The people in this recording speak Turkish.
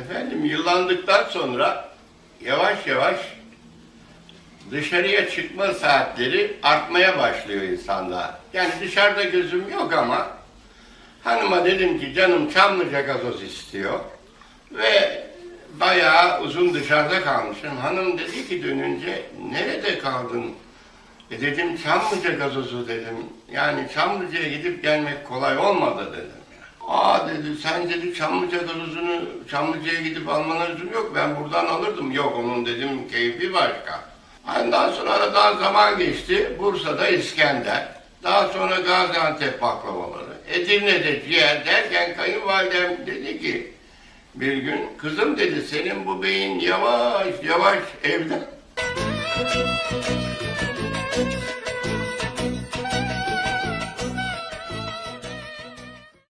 Efendim yıllandıktan sonra yavaş yavaş dışarıya çıkma saatleri artmaya başlıyor insanda. Yani dışarıda gözüm yok ama hanıma dedim ki canım Çamlıca gazoz istiyor. Ve bayağı uzun dışarıda kalmışım. Hanım dedi ki dönünce nerede kaldın? E dedim Çamlıca gazozu dedim. Yani Çamlıca'ya gidip gelmek kolay olmadı dedim. Aa dedi sen dedi Çamlıca gazozunu Çamlıca'ya gidip almana lüzum yok. Ben buradan alırdım. Yok onun dedim keyfi başka. Ondan sonra aradan zaman geçti. Bursa'da İskender. Daha sonra Gaziantep baklavaları. Edirne'de ciğer derken kayınvalidem dedi ki bir gün kızım dedi senin bu beyin yavaş yavaş evden